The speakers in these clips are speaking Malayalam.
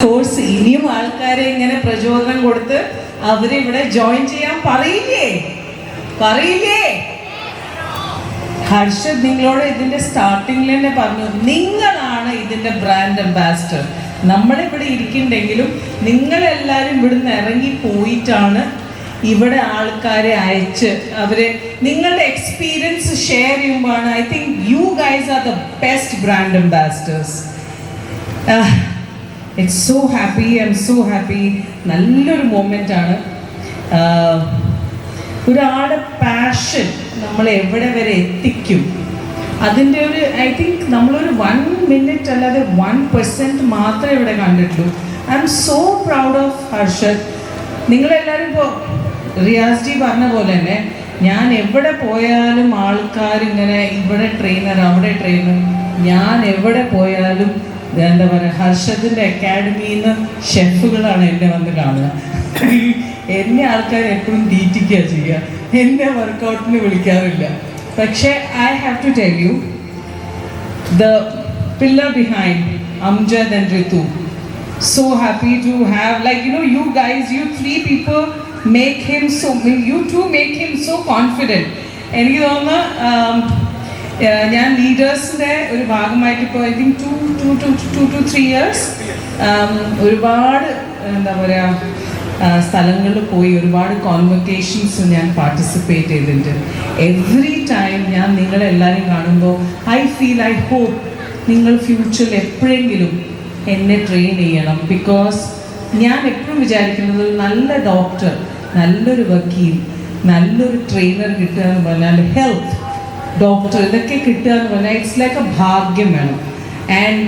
കോഴ്സ് ഇനിയും ആൾക്കാരെ ഇങ്ങനെ പ്രചോദനം കൊടുത്ത് അവരിവിടെ ജോയിൻ ചെയ്യാൻ പറയില്ലേ? പറയില്ലേ? ഹർഷദ് നിങ്ങളോട് ഇതിന്റെ സ്റ്റാർട്ടിങ്ങിൽ തന്നെ പറഞ്ഞു. നിങ്ങളാണ് ഇതിന്റെ ബ്രാൻഡ് അംബാസിഡർ നമ്മളിവിടെ ഇരിക്കുന്നുണ്ടെങ്കിലും നിങ്ങളെല്ലാവരും ഇവിടുന്ന് ഇറങ്ങി പോയിട്ടാണ് ഇവിടെ ആൾക്കാരെ അയച്ച് അവരെ നിങ്ങളുടെ എക്സ്പീരിയൻസ് ഷെയർ ചെയ്യുമ്പോഴാണ് I think you guys are the best brand ambassadors it's so happy I'm so happy നല്ലൊരു മൊമെന്റ് ആണ്. ഒരാളുടെ പാഷൻ നമ്മൾ എവിടെ വരെ എത്തിക്കും? അതിന്റെ ഒരു ഐ തിങ്ക് നമ്മളൊരു വൺ മിനിറ്റ് അല്ലാതെ വൺ പെർസെന്റ് മാത്രമേ ഇവിടെ കണ്ടിട്ടുള്ളൂ. I'm so proud of Harshad. നിങ്ങളെല്ലാവരും ഇപ്പോൾ റിയാസ് ജി പറഞ്ഞ പോലെ തന്നെ ഞാൻ എവിടെ പോയാലും ആൾക്കാരിങ്ങനെ ഇവിടെ ട്രെയിനർ അവിടെ ട്രെയിനർ ഞാൻ എവിടെ പോയാലും എന്താ പറയുക ഹർഷത്തിന്റെ അക്കാഡമിയിൽ നിന്ന് ഷെഫുകളാണ് എന്നെ വന്ന് കാണുക. എന്നെ ആൾക്കാർ എപ്പോഴും തീറ്റിക്കുക ചെയ്യുക. എന്നെ വർക്ക്ഔട്ടിന് വിളിക്കാറില്ല. പക്ഷേ I have to tell you the pillar behind Amjad and Ritu so happy to have like you know you guys you three people make him so you two make him so confident എനിക്ക് തോന്നുന്നു um, ഞാൻ ലീഡേഴ്സിന്റെ ഒരു ഭാഗമായിട്ട് ഇപ്പോൾ I think two two two two to three years ഒരുപാട് എന്താ പറയുക സ്ഥലങ്ങളിൽ പോയി ഒരുപാട് കോൺവെക്കേഷൻസ് ഞാൻ പാർട്ടിസിപ്പേറ്റ് ചെയ്തിട്ടുണ്ട്. എവറി ടൈം ഞാൻ നിങ്ങളെല്ലാവരും കാണുമ്പോൾ ഐ ഫീൽ ഐ ഹോപ്പ് നിങ്ങൾ ഫ്യൂച്ചറിൽ എപ്പോഴെങ്കിലും എന്നെ ട്രെയിൻ ചെയ്യണം. ബിക്കോസ് ഞാൻ എപ്പോഴും വിചാരിക്കുന്നത് ഒരു നല്ല ഡോക്ടർ നല്ലൊരു വക്കീൽ നല്ലൊരു ട്രെയിനർ കിട്ടുക എന്ന് പറഞ്ഞാൽ ഹെൽത്ത് ഡോക്ടർ ഇതൊക്കെ കിട്ടുക എന്ന് പറഞ്ഞാൽ ഇറ്റ്സ് ലൈക്ക് എ ഭാഗ്യം വേണം. ആൻഡ്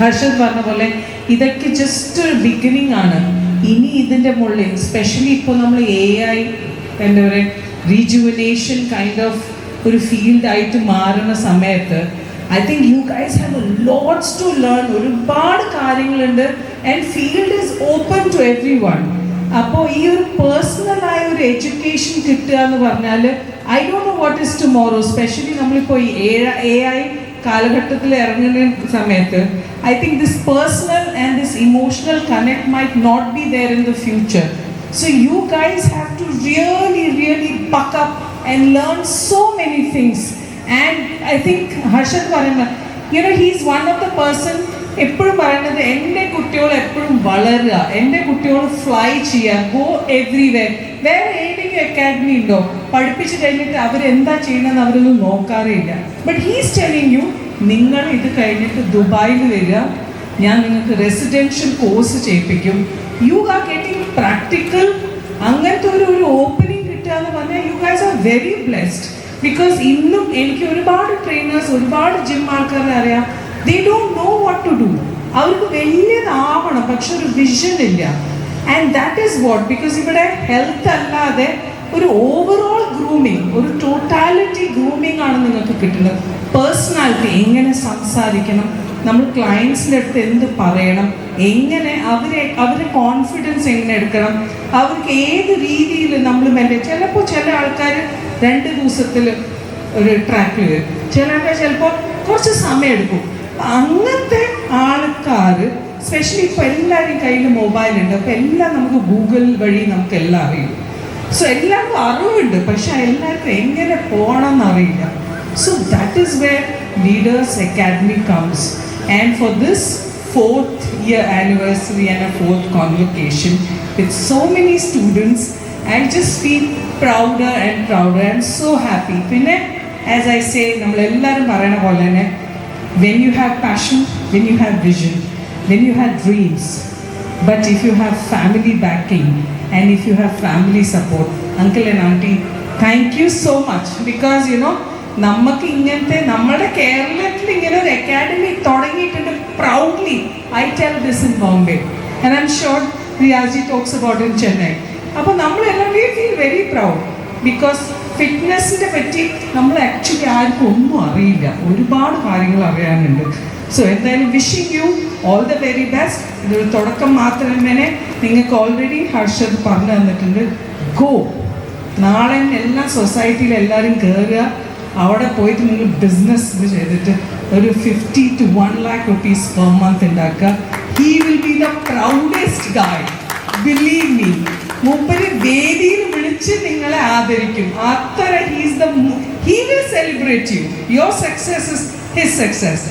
ഹർഷദ് പറഞ്ഞ പോലെ ഇതൊക്കെ ജസ്റ്റ് ഒരു ബിഗിനിങ് ആണ്. ഇനി ഇതിന്റെ മുകളിൽ സ്പെഷ്യലി ഇപ്പോൾ നമ്മൾ എ ഐ എന്താ പറയുക റീജുവനേഷൻ കൈൻഡ് ഓഫ് ഒരു ഫീൽഡായിട്ട് മാറുന്ന സമയത്ത് I think you guys have lots to learn ഒരുപാട് കാര്യങ്ങളുണ്ട്. And field is open to everyone അപ്പോൾ ഈ ഒരു പേഴ്സണലായ ഒരു എഡ്യൂക്കേഷൻ കിട്ടുക എന്ന് പറഞ്ഞാൽ I don't know what is tomorrow specially നമ്മളിപ്പോൾ ഈ എ ഐ കാലഘട്ടത്തിൽ ഇറങ്ങുന്ന സമയത്ത് I think this personal and this emotional connect might not be there in the future so you guys have to really really buck up and learn so many things and I think Harshad പറയുന്നത് you know he's one of the person എപ്പോഴും പറയുന്നത് എന്റെ കുട്ടികൾ എപ്പോഴും വളരുക എന്റെ കുട്ടികൾ ഫ്ലൈ ചെയ്യുക ഗോ എവ്രിവെയർ വേറെ ഏതെങ്കിലും അക്കാഡമി ഉണ്ടോ? പഠിപ്പിച്ച് കഴിഞ്ഞിട്ട് അവരെന്താ ചെയ്യണമെന്ന് അവരൊന്നും നോക്കാറില്ല. ബട്ട് ഹീസ് ടെലിങ് യു നിങ്ങൾ ഇത് കഴിഞ്ഞിട്ട് ദുബായിൽ വരിക. ഞാൻ നിങ്ങൾക്ക് റെസിഡൻഷ്യൽ കോഴ്സ് ചെയ്യിപ്പിക്കും. യു ആർ ഗെറ്റിംഗ് പ്രാക്ടിക്കൽ അങ്ങനത്തെ ഒരു ഒരു ഓപ്പണിംഗ് കിട്ടുക എന്ന് പറഞ്ഞാൽ you has are very blessed because ഇന്നും എനിക്ക് ഒരുപാട് ട്രെയിനേഴ്സ് ഒരുപാട് ജിം ആൾക്കാരെ അറിയാം. They don't know what to do അവർക്ക് വലിയതാവണം പക്ഷെ ഒരു വിഷൻ ഇല്ല. And that is what because ഇവിടെ ഹെൽത്ത് അല്ലാതെ ഒരു ഓവറോൾ ഗ്രൂമിങ് ഒരു ടോട്ടാലിറ്റി ഗ്രൂമിങ് ആണ് നിങ്ങൾക്ക് കിട്ടുന്നത്. പേഴ്സണാലിറ്റി എങ്ങനെ സംസാരിക്കണം നമ്മൾ ക്ലയൻസിന്റെ അടുത്ത് എന്ത് പറയണം എങ്ങനെ അവരെ അവരെ കോൺഫിഡൻസ് എങ്ങനെ എടുക്കണം അവർക്ക് ഏത് രീതിയിൽ നമ്മൾ മെല്ലെ ചിലപ്പോൾ ചില ആൾക്കാർ രണ്ട് ദിവസത്തിൽ ഒരു ട്രാക്കിൽ വരും. ചില ആൾക്കാർ ചിലപ്പോൾ കുറച്ച് സമയം എടുക്കും. അങ്ങനത്തെ ആൾക്കാർ സ്പെഷ്യലി ഇപ്പോൾ എല്ലാവരും കയ്യിൽ മൊബൈൽ ഉണ്ട് അപ്പോൾ എല്ലാം നമുക്ക് ഗൂഗിൾ വഴി നമുക്ക് എല്ലാം അറിയും. സോ എല്ലാവർക്കും അറിവുണ്ട്. പക്ഷെ എല്ലാവർക്കും എങ്ങനെ പോകണം എന്നറിയില്ല so that is where leaders academy comes and for this fourth year anniversary and a fourth convocation with so many students I just feel prouder and prouder am so happy പിന്നെ ആസ് ഐ സേ നമ്മളെല്ലാവരും പറയണ പോലെ തന്നെ when you have passion when you have vision when you have dreams, but if you have family backing and if you have family support, uncle and auntie, thank you so much. Because you know നമുക്ക് ഇങ്ങനത്തെ നമ്മുടെ കേരളത്തിൽ ഇങ്ങനെ ഒരു അക്കാഡമി തുടങ്ങിയിട്ടുണ്ട് proudly I tell this in Bombay and I'm sure റിയാജി talks about in Chennai അപ്പോൾ നമ്മളെല്ലാം we feel very proud because ഫിറ്റ്നസിനെ പറ്റി നമ്മൾ ആക്ച്വലി ആർക്കും ഒന്നും അറിയില്ല. ഒരുപാട് കാര്യങ്ങൾ അറിയാനുണ്ട്. സോ എന്തായാലും wishing you all the very best ഇതൊരു തുടക്കം മാത്രമേ നിങ്ങൾക്ക് ഓൾറെഡി ഹർഷത് പറഞ്ഞു തന്നിട്ടുണ്ട്. ഗോ നാളെ എല്ലാ സൊസൈറ്റിയിൽ എല്ലാവരും കയറുക അവിടെ പോയിട്ട് നിങ്ങൾ ബിസിനസ് ഇത് ചെയ്തിട്ട് ഒരു fifty to one lakh rupees per month ഉണ്ടാക്കുക. He will be the proudest guy believe me മൂപ്പര് വേദിയിൽ വിളിച്ച് നിങ്ങളെ ആദരിക്കും. അത്ര he's the he will celebrate you your success is his success